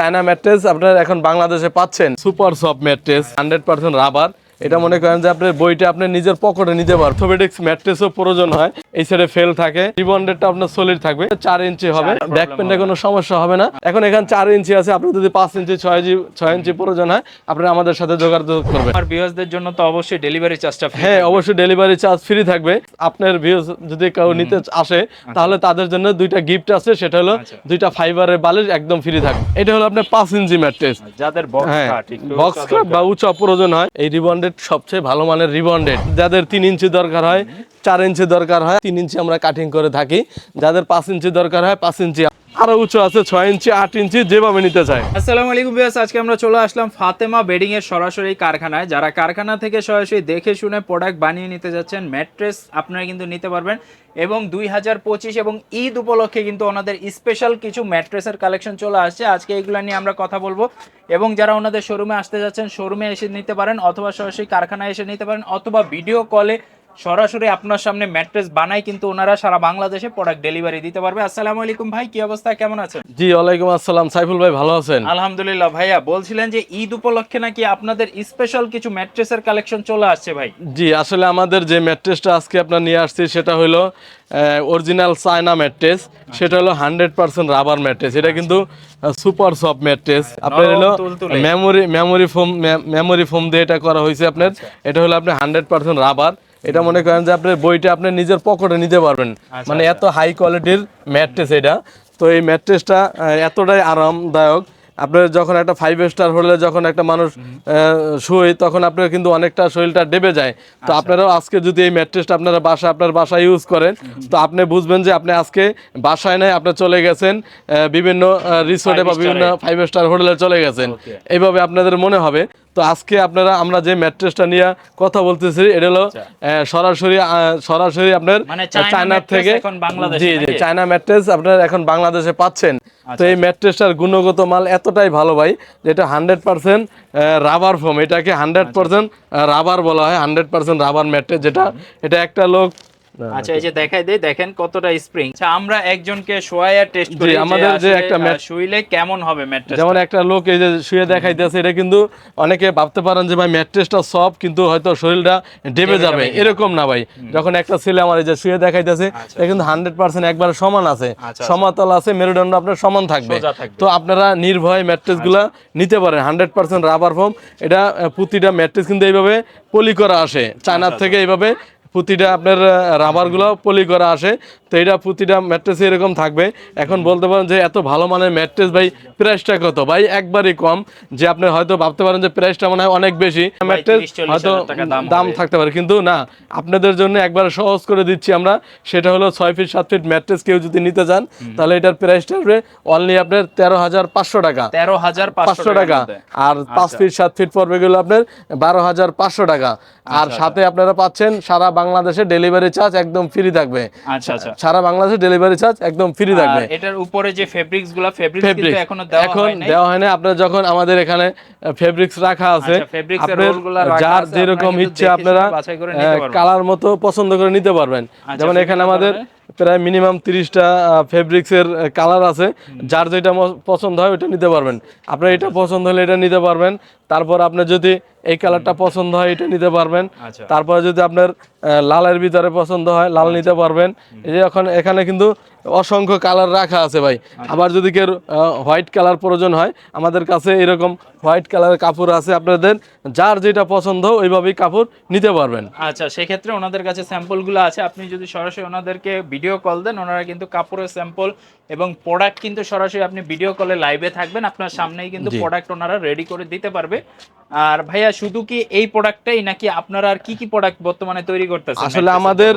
China mattress আপনার এখন বাংলাদেশে পাচ্ছেন। Super soft mattress. Hundred percent rubber এটা মনে করেন যে আপনার বইটা আপনি নিজের পকেটে নিতে পারেন অর্থোপেডিক্স ম্যাট্রেসও প্রয়োজন হয়। এই সাইডে ফেল থাকে। রিবন্ডেডটা আপনার সলিড থাকবে। চার ইঞ্চি হবে। ব্যাক পেনটা কোনো সমস্যা হবে না। এখন এখানে চার ইঞ্চি আছে। আপনি যদি পাঁচ ইঞ্চি ছয় ইঞ্চি ছয় ইঞ্চি প্রয়োজন হয় আপনি আমাদের সাথে যোগাযোগ করবেন। আমার ভিউয়ার্সদের জন্য তো অবশ্যই ডেলিভারি চার্জটা হ্যাঁ অবশ্যই ডেলিভারি চার্জ ফ্রি থাকবে। আপনার ভিউজ যদি কেউ নিতে আসে তাহলে তাদের জন্য দুইটা গিফট আছে। সেটা হলো আচ্ছা। দুইটা ফাইবারের বালিশ একদম ফ্রি থাকবে। এটা হলো আপনার পাঁচ ইঞ্চি ম্যাট্রেস। যাদের বক্স হ্যাঁ কাট বা উঁচা প্রয়োজন হয় এই রিবন্ডেড সবচেয়ে ভালো মানের রিবন্ডেড যাদের তিন ইঞ্চি দরকার হয়, চার ইঞ্চি দরকার হয়, তিন ইঞ্চি আমরা কাটিং করে থাকি। যাদের পাঁচ ইঞ্চি দরকার হয়, পাঁচ ইঞ্চি আরও উঁচু আছে, ছয় ইঞ্চি, আট ইঞ্চি, যেভাবে নিতে চায়। আসসালামু আলাইকুম ভিউয়ার্স, আজকে আমরা চলে আসলাম ফাতেমা বেডিং এর সরাসরি কারখানায়। যারা কারখানা থেকে সরাসরি দেখে শুনে প্রোডাক্ট বানিয়ে নিতে যাচ্ছেন ম্যাট্রেস আপনারা কিন্তু নিতে পারবেন। এবং দুই হাজার পঁচিশ এবং ঈদ উপলক্ষে কিন্তু ওনাদের স্পেশাল কিছু ম্যাট্রেসের কালেকশন চলে আসছে। আজকে এগুলো নিয়ে আমরা কথা বলব। এবং যারা ওনাদের শোরুমে আসতে যাচ্ছেন শোরুমে এসে নিতে পারেন, অথবা সরাসরি কারখানায় এসে নিতে পারেন, অথবা ভিডিও কলে সরাসরি আপনার সামনে ম্যাট্রেস বানাই কিন্তু ওনারা সারা বাংলাদেশে প্রোডাক্ট ডেলিভারি দিতে পারবে। আসসালামু আলাইকুম ভাই কি অবস্থা? কেমন আছেন? জি ওয়ালাইকুম আসসালাম। সাইফুল ভাই ভালো আছেন? আলহামদুলিল্লাহ ভাইয়া বলছিলেন যে ঈদ উপলক্ষে নাকি আপনাদের স্পেশাল কিছু ম্যাট্রেসের কালেকশন চলে আসছে ভাই? জি আসলে আমাদের যে ম্যাট্রেসটা আজকে আপনার নিয়ে আসছি সেটা হলো অরিজিনাল চায়না ম্যাট্রেস সেটা হলো হান্ড্রেড পার্সেন্ট রাবার ম্যাট্রেস। এটা কিন্তু সুপার সফট ম্যাট্রেস। আপনার হলো। Memory memory foam memory foam দিয়ে এটা করা হয়েছে আপনার। এটা হলো আপনার হান্ড্রেড পার্সেন্ট রাবার। এটা মনে করেন যে আপনার বইটা আপনি নিজের পকেটে নিতে পারবেন। মানে এত হাই কোয়ালিটির ম্যাট্রেস এটা। তো এই ম্যাট্রেসটা এতটাই আরামদায়ক। আপনার যখন একটা ফাইভ স্টার হলে যখন একটা মানুষ শুয়ে তখন আপনার কিন্তু অনেকটা শরীরটা ডেবে যায়। তো আপনারাও আজকে যদি এই ম্যাট্রেসটা আপনারা বাসা আপনার বাসায় ইউজ করেন তো আপনি বুঝবেন যে আপনি আজকে বাসায় নাই আপনি চলে গেছেন বিভিন্ন রিসোর্টে বা বিভিন্ন ফাইভ স্টার হোটেলে চলে গেছেন। এইভাবে আপনাদের মনে হবে। তো আজকে আপনারা আমরা যে ম্যাট্রেসটা নিয়ে কথা বলতেছি এটা হলো সরাসরি সরাসরি আপনার আচ্ছা। মানে চায়না চায়নার থেকে জি জি চায়না ম্যাট্রেস আপনার এখন বাংলাদেশে পাচ্ছেন। তো আচ্ছা, এই ম্যাট্রেসটার গুণগত মাল এতটাই ভালো ভাই যেটা হান্ড্রেড পার্সেন্ট রাবার ফোম। এটাকে হান্ড্রেড পার্সেন্ট রাবার বলা হয় হান্ড্রেড পার্সেন্ট রাবার ম্যাট্রেস যেটা এটা একটা লোক আচ্ছা এই যে দেখাই দেই দেখেন কতটা স্প্রিং আচ্ছা আমরা একজনকে শোয়ায়া টেস্ট করি আমাদের যে একটা শুইলে কেমন হবে ম্যাট্রেস যেমন একটা লোক এই যে শুয়ে দেখাইতেছে এটা কিন্তু অনেকে ভাবতে পারেন যে ভাই ম্যাট্রেসটা সফট কিন্তু হয়তো শরীরটা ডেবে যাবে। এরকম না ভাই। যখন একটা ছেলে আমার এই যে শুয়ে দেখাইতেছে এটা কিন্তু হান্ড্রেড পার্সেন্ট একবারে সমান আছে। আচ্ছা। সমতল আছে মেরুদণ্ড আপনার সমান থাকবে। তো আপনারা নির্ভয় ম্যাট্রেসগুলা নিতে পারেন হান্ড্রেড পার্সেন্ট রাবার ফোম এটা প্রতিটা ম্যাট্রেস কিন্তু এইভাবে পলি করা আসে। চায়নার থেকে এইভাবে প্রতিটা আপনার রাবারগুলো পলি করা আসে। তো এটা প্রতিটা ম্যাট্রেস এরকম থাকবে। এখন বলতে পারেন যে এত ভালো মানের ম্যাট্রেস ভাই প্রাইসটা কত? ভাই একবারই কম যে আপনি হয়তো ভাবতে পারেন যে প্রাইসটা মনে হয় অনেক বেশি। ম্যাট্রেস হয়তো দাম দাম থাকতে পারে। কিন্তু না আপনাদের জন্য একবার সহজ করে দিচ্ছি আমরা। সেটা হলো ছয় ফিট সাত ফিট ম্যাট্রেস কেউ যদি নিতে চান তাহলে এটার প্রাইসটা হবে অনলি আপনার তেরো হাজার পাঁচশো টাকা। তেরো হাজার পাঁচশো টাকা। আর পাঁচ ফিট সাত ফিট পড়বে গেলো আপনার বারো হাজার পাঁচশো টাকা। আর সাথে আপনারা পাচ্ছেন সারা বাংলাদেশে ডেলিভারি চার্জ একদম ফ্রি থাকবে। আচ্ছা আচ্ছা। সারা বাংলাদেশে ডেলিভারি চার্জ একদম ফ্রি থাকবে। এটার উপরে যে ফেব্রিক্সগুলো ফেব্রিক্স কিন্তু এখনও দেওয়া এখন হয় দেওয়া হয় না আপনার যখন আমাদের এখানে ফেব্রিক্স রাখা আছে আচ্ছা, যার যেরকম ইচ্ছে আপনারা। কালার মতো পছন্দ করে নিতে পারবেন। আচ্ছা, যেমন এখানে আমাদের প্রায় মিনিমাম তিরিশটা ফেব্রিক্সের কালার আছে। যার যেটা পছন্দ হয় ওইটা নিতে পারবেন। আপনার এটা পছন্দ হলে এটা নিতে পারবেন। তারপর আপনার যদি এই কালারটা পছন্দ হয় এটা নিতে পারবেন। তারপর তারপরে যদি আপনার লালের ভিতরে পছন্দ হয় লাল নিতে পারবেন। এই যে এখন এখানে কিন্তু অসংখ্য কালার রাখা আছে ভাই। আবার যদি কেউ হোয়াইট কালার প্রয়োজন হয় আমাদের কাছে এরকম হোয়াইট কালারের কাপড় আছে আপনাদের। যার যেটা পছন্দ ওইভাবেই কাপড় নিতে পারবেন। আচ্ছা সেক্ষেত্রে ওনাদের কাছে স্যাম্পলগুলো আছে। আপনি যদি সরাসরি ওনাদেরকে ভিডিও কল দেন ওনারা কিন্তু কাপড়ের স্যাম্পল এবং প্রোডাক্ট কিন্তু সরাসরি আপনি ভিডিও কলে লাইভে থাকবেন। আপনার সামনেই কিন্তু প্রোডাক্ট ওনারা রেডি করে দিতে পারবে। আর ভাইয়া শুধু কি এই প্রোডাক্টটাই নাকি আপনারা আর কি কি প্রোডাক্ট বর্তমানে তৈরি করতেছেন? আসলে আমাদের?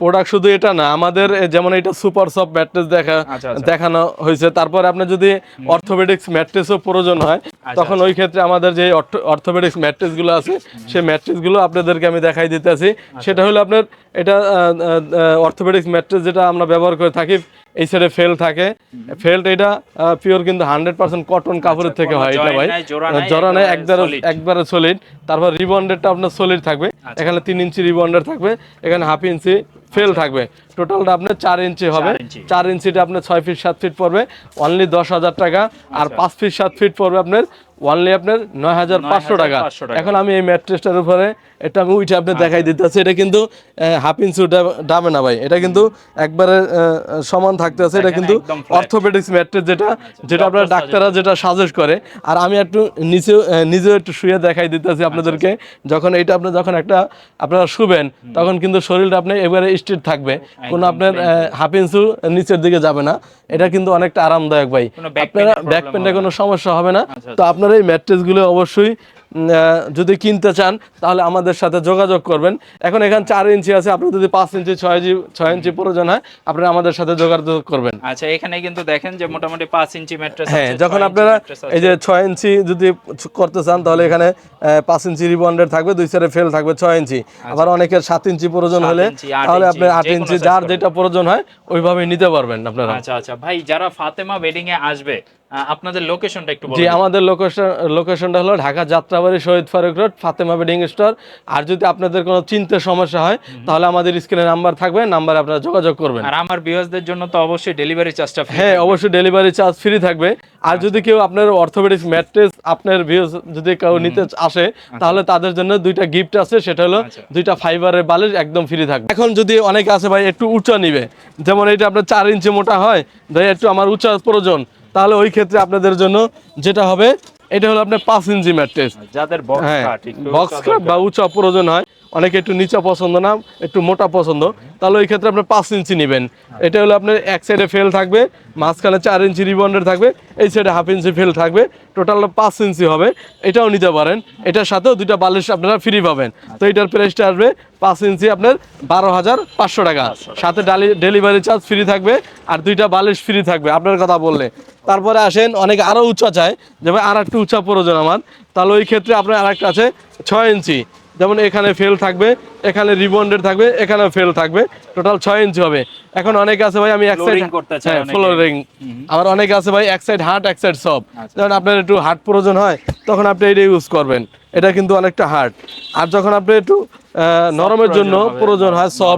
প্রোডাক্ট শুধু এটা না আমাদের যেমন এটা সুপার সফট ম্যাট্রেস দেখা আচ্ছা, আচ্ছা। দেখানো হয়েছে। তারপর আপনার যদি অর্থোপেডিক্স ম্যাট্রেসও প্রয়োজন হয় আচ্ছা, তখন ওই ক্ষেত্রে আমাদের যে অর্থোপেডিক্স ম্যাট্রেসগুলো আছে সেই ম্যাট্রেসগুলো আপনাদেরকে আমি দেখাই দিতেছি। আচ্ছা। সেটা হলো আপনার এটা অর্থোপেডিক্স ম্যাট্রেস যেটা আমরা ব্যবহার করে থাকি এই সাইডে ফেল থাকে। ফেল্ট এটা পিওর কিন্তু হান্ড্রেড পার্সেন্ট কটন কাপড়ের থেকে হয় এটা ভাই। জোড়া নাই, একবারে একবারে সলিড তারপর রিবন্ডেডটা আপনার সলিড থাকবে। এখানে তিন ইঞ্চি রিবন্ডার থাকবে। এখানে হাফ ইঞ্চি ফেল থাকবে। টোটালটা আপনার চার ইঞ্চি হবে। চার ইঞ্চিটা আপনার ছয় ফিট সাত ফিট পড়বে। অনলি দশ হাজার টাকা। আর পাঁচ ফিট সাত ফিট পড়বে আপনার অনলি আপনার নয় হাজার পাঁচশো টাকা। এখন আমি এই ম্যাট্রেসটার উপরে এটা আমি উঠে আপনি দেখাই দিতেছি। এটা কিন্তু হাফ ইঞ্চি ডাবে না ভাই। এটা কিন্তু একবারে সমান থাকতেছে এটা কিন্তু অর্থোপেডিক্স ম্যাট্রেস যেটা যেটা আপনার ডাক্তাররা যেটা সাজেস্ট করে। আর আমি একটু নিচে নিজেও একটু শুয়ে দেখাই দিতেছি আপনাদেরকে। যখন এটা আপনি যখন একটা আপনারা শুবেন তখন কিন্তু শরীরটা আপনি এবারে স্ট্রেট থাকবে। কোনো আপনার হাফ ইঞ্চু নিচের দিকে যাবে না। এটা কিন্তু অনেকটা আরামদায়ক ভাই। আপনারা ব্যাক পেনটা কোনো সমস্যা হবে না। আচ্ছা, তো আপনারা এই ম্যাট্রেসগুলো অবশ্যই যদি কিনতে চান তাহলে আমাদের সাথে যোগাযোগ করবেন। এখন এখানে চার ইঞ্চি আছে আপনার যদি পাঁচ ইঞ্চি ছয় ইঞ্চি ছয় ইঞ্চি প্রয়োজন হয় আপনারা আমাদের সাথে যোগাযোগ করবেন। আচ্ছা এখানে কিন্তু দেখেন যে মোটামুটি পাঁচ ইঞ্চি ম্যাট্রেস হ্যাঁ যখন আপনারা এই যে ছয় ইঞ্চি যদি করতে চান তাহলে এখানে পাঁচ ইঞ্চি রিবন্ডেড থাকবে দুই সাইডে ফেল থাকবে ছয় ইঞ্চি। আবার অনেকের সাত ইঞ্চি প্রয়োজন হলে তাহলে আপনি আট ইঞ্চি যার যেটা প্রয়োজন হয় ওইভাবে নিতে পারবেন আপনারা। আচ্ছা আচ্ছা। ভাই যারা ফাতেমা ওয়েডিং এ আসবে আপনাদের লোকেশনটা একটু জি আমাদের লোকেশন লোকেশনটা হলো Dhaka Jatrabari Shahid Faruk road Fatema bedding store. আর যদি আপনাদের কোনো চিন্তার সমস্যা হয় তাহলে আমাদের স্ক্রিনে নাম্বার থাকবে নাম্বারে আপনারা যোগাযোগ করবেন। আর আমার ভিউয়ার্সদের জন্য তো অবশ্যই ডেলিভারি চার্জটা হ্যাঁ অবশ্যই ডেলিভারি চার্জ ফ্রি থাকবে। আর যদি কেউ আপনার অর্থোপেডিক্স ম্যাট্রেস আপনার ভিউজ যদি কেউ নিতে আসে তাহলে তাদের জন্য দুইটা গিফট আছে সেটা হলো আচ্ছা। দুইটা ফাইবারের বালিশ একদম ফ্রি থাকবে। এখন যদি অনেকে আছে ভাই একটু উঁচা নিবে যেমন এটা আপনার চার ইঞ্চি মোটা হয় ভাই একটু আমার উঁচা প্রয়োজন। তাহলে ওই ক্ষেত্রে আপনাদের জন্য যেটা হবে এটা হলো আপনার পাঁচ ইঞ্চি ম্যাট্রেস যাদের বক্স হ্যাঁ দরকার। বা উঁচা প্রয়োজন হয় অনেকে একটু নিচা পছন্দ না একটু মোটা পছন্দ তাহলে ওই ক্ষেত্রে আপনার পাঁচ ইঞ্চি নেবেন। এটা হলো আপনার এক সাইডে ফেল থাকবে মাঝখানে চার ইঞ্চি রিবন্ডের থাকবে এই সাইডে হাফ ইঞ্চি ফেল থাকবে টোটাল পাঁচ ইঞ্চি হবে এটাও নিতে পারেন। এটার সাথেও দুইটা বালিশ আপনারা ফ্রি পাবেন। তো এটার প্রাইসটা আসবে পাঁচ ইঞ্চি আপনার বারো হাজার পাঁচশো টাকা। সাথে ডালি ডেলিভারি চার্জ ফ্রি থাকবে আর দুইটা বালিশ ফ্রি থাকবে আপনার কথা বললে। তারপরে আসেন অনেকে আরও উঁচা চায় যেমন আর একটু উঁচা প্রয়োজন আমার। তাহলে ওই ক্ষেত্রে আপনার আর একটা আছে ছয় ইঞ্চি। যেমন এখানে ফেল থাকবে এখানে রিবন্ডেড থাকবে এখানে ফেল থাকবে। টোটাল ছয় ইঞ্চি হবে। এখন অনেকে আছে ভাই আমি এক সাইড চায় ফ্লোরিং আমার অনেকে আছে ভাই এক সাইড হার্ড এক সাইড সব আচ্ছা। যেমন আপনার একটু হার্ড প্রয়োজন হয় তখন আপনি এটা ইউজ করবেন। এটা কিন্তু অনেকটা হার্ড আর যখন আপনি একটু নরমের জন্য প্রয়োজন হয় সব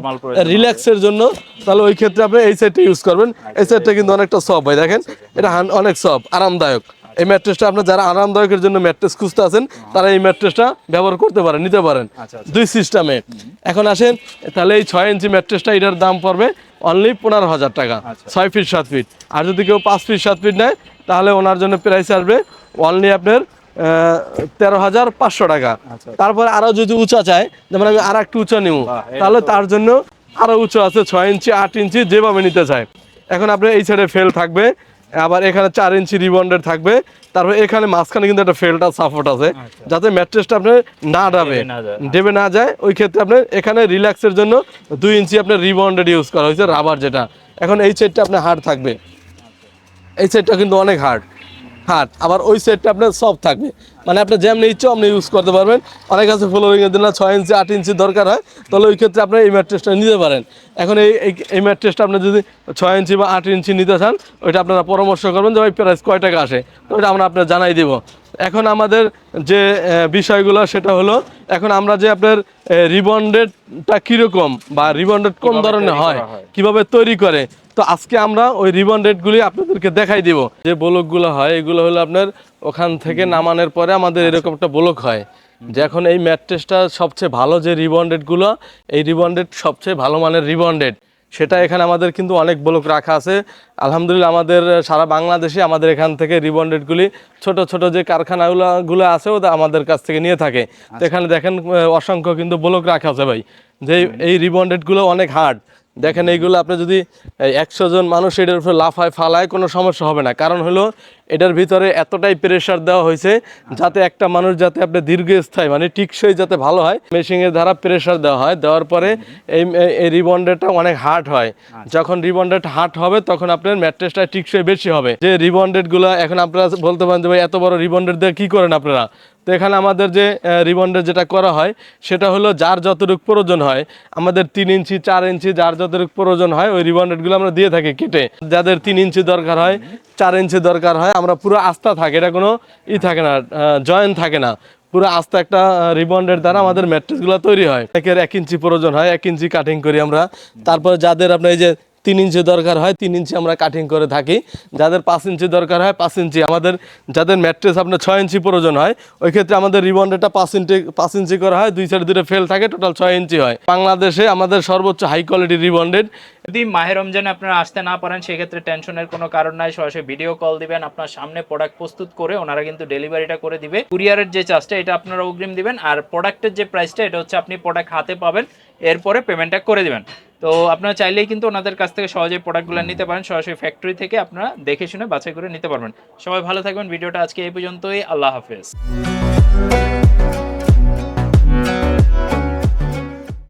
রিল্যাক্সের জন্য তাহলে ওই ক্ষেত্রে আপনি এই সাইডটা ইউজ করবেন। এই সাইডটা কিন্তু অনেকটা সব ভাই দেখেন। এটা অনেক সব আরামদায়ক। এই ম্যাট্রেসটা আপনার যারা আরামদায়কের জন্য ম্যাট্রেস খুঁজতে আছেন তারা এই ম্যাট্রেসটা ব্যবহার করতে পারেন নিতে পারেন আচ্ছা, আচ্ছা। দুই সিস্টেমে এখন আসেন তাহলে এই ছয় ইঞ্চি ম্যাট্রেসটা এটার দাম পড়বে অনলি পনেরো হাজার টাকা আচ্ছা। ছয় ফিট সাত ফিট আর যদি কেউ পাঁচ ফিট সাত ফিট নেয় তাহলে ওনার জন্য প্রাইস আসবে অনলি আপনার তেরো হাজার পাঁচশো টাকা। তারপর আরও যদি উঁচা চায় যেমন আমি আর একটু উঁচা নিব তাহলে তার জন্য আরও উঁচু আছে ছয় ইঞ্চি আট ইঞ্চি যেভাবে নিতে চায় এখন আপনার এই সাইডে ফেল থাকবে আবার এখানে চার ইঞ্চি রিবন্ডের থাকবে। তারপর এখানে মাঝখানে কিন্তু একটা ফেলটা সাপোর্ট আছে যাতে ম্যাট্রেসটা আপনার না ডাবে ডেবে। না যায়। ওই ক্ষেত্রে আপনার এখানে রিল্যাক্সের জন্য দুই ইঞ্চি আপনার রিবন্ডেড ইউজ করা হয়েছে রাবার যেটা। এখন এই সেটটা আপনার হার্ড থাকবে। এই সেটটা কিন্তু অনেক হার্ড। হার্ড আবার ওই সেটটা আপনার সফট থাকবে। মানে আপনি যেমনি ইচ্ছে আপনি ইউজ করতে পারবেন। অনেক আছে ফ্লোরিং এর জন্য ছয় ইঞ্চি আট ইঞ্চি দরকার হয়। তাহলে ওই ক্ষেত্রে আপনি এই ম্যাট্রেসটা নিতে পারেন। এখন এই এই- ম্যাট্রেসটা আপনি যদি ছয় ইঞ্চি বা আট ইঞ্চি নিতে চান ওইটা আপনারা পরামর্শ করবেন যে ভাই প্রাইস কয় টাকা আসে। তো ওইটা আমরা আপনার জানাই দিব। এখন আমাদের যে বিষয়গুলো সেটা হলো এখন আমরা যে আপনার রিবন্ডেডটা কীরকম বা রিবন্ডেড কোন ধরনের হয়? কীভাবে তৈরি করে তো আজকে আমরা ওই রিবন রেটগুলি আপনাদেরকে দেখাই দিব। যে ব্লকগুলো হয় এগুলো হলো আপনার ওখান থেকে নামানোর পরে আমাদের এরকম একটা ব্লক হয়। যে এখন এই ম্যাট্রেসটা সবচেয়ে ভালো যে রিবন্ডেডগুলো এই রিবন্ডেড সবচেয়ে ভালো মানের রিবন্ডেড সেটা এখানে আমাদের কিন্তু অনেক ব্লক রাখা আছে। আলহামদুলিল্লাহ আমাদের সারা বাংলাদেশে আমাদের এখান থেকে রিবন্ডেডগুলি ছোট ছোট যে কারখানাগুলো গুলো আছে ওটা আমাদের কাছ থেকে নিয়ে থাকে। তো এখানে দেখেন অসংখ্য কিন্তু ব্লক রাখা আছে ভাই। যে এই রিবন্ডেডগুলো অনেক হার্ড দেখেন এইগুলো আপনি যদি একশো জন মানুষ এটার উপরে লাফায় ফালায় কোনো সমস্যা হবে না। কারণ হলো এটার ভিতরে এতটাই প্রেশার দেওয়া হয়েছে যাতে একটা মানুষ যাতে আপনি দীর্ঘস্থায়ী মানে টিকসই যাতে ভালো হয় মেশিনের দ্বারা প্রেশার দেওয়া হয়। দেওয়ার পরে এই এই রিবন্ডেডটা অনেক হার্ড হয়। যখন রিবন্ডেড হার্ড হবে তখন আপনার ম্যাট্রেসটা টিকসই বেশি হবে। যে রিবন্ডেডগুলো এখন আপনারা বলতে পারেন যে ভাই এত বড় রিবন্ডেড দিয়ে কী করেন আপনারা? তো এখানে আমাদের যে রিবন্ডের যেটা করা হয়, সেটা হলো যার যতটুকু প্রয়োজন হয়, আমাদের তিন ইঞ্চি, চার ইঞ্চি যার যতটুকু প্রয়োজন হয়, ওই রিবন্ডেডগুলো আমরা দিয়ে থাকি কেটে। যাদের তিন ইঞ্চি দরকার হয়, চার ইঞ্চি দরকার হয়, আমরা পুরো আস্থা থাকে, এটা কোনো ই থাকে না জয়েন থাকে না। পুরো আস্তে একটা রিবন্ডের দ্বারা আমাদের ম্যাট্রেসগুলো তৈরি হয়। একের এক ইঞ্চি প্রয়োজন হয়, এক ইঞ্চি কাটিং করি আমরা। তারপরে যাদের আপনার এই যে তিন ইঞ্চি দরকার হয়, তিন ইঞ্চি আমরা কাটিং করে থাকি। যাদের পাঁচ ইঞ্চি দরকার হয়, পাঁচ ইঞ্চি। আমাদের যাদের ম্যাট্রেস আপনার ছয় ইঞ্চি প্রয়োজন হয়, ওই ক্ষেত্রে আমাদের রিবন্ডেটা পাঁচ ইঞ্চি পাঁচ ইঞ্চি করা হয়, দুই সাইড দুটো ফেল থাকে টোটাল ছয় ইঞ্চি হয়। বাংলাদেশে আমাদের সর্বোচ্চ হাই কোয়ালিটি রিবন্ডেড যদি মাহে রমজানে আপনারা আসতে না পারেন, সেক্ষেত্রে টেনশনের কোনো কারণ নাই। সরাসরি ভিডিও কল দিবেন, আপনার সামনে প্রোডাক্ট প্রস্তুত করে ওনারা কিন্তু ডেলিভারিটা করে দিবে। কুরিয়ারের যে চার্জটা এটা আপনারা অগ্রিম দিবেন। আর প্রোডাক্টের যে প্রাইসটা এটা হচ্ছে আপনি প্রোডাক্ট হাতে পাবেন। এরপরে পেমেন্টটা করে দেবেন। তো আপনারা চাইলেই কিন্তু ওনাদের কাছ থেকে সহজে প্রোডাক্টগুলো নিতে পারেন, সরাসরি ফ্যাক্টরি থেকে আপনারা দেখে শুনে বাছাই করে নিতে পারবেন। সবাই ভালো থাকবেন, ভিডিওটা আজকে এই পর্যন্তই, আল্লাহ হাফেজ।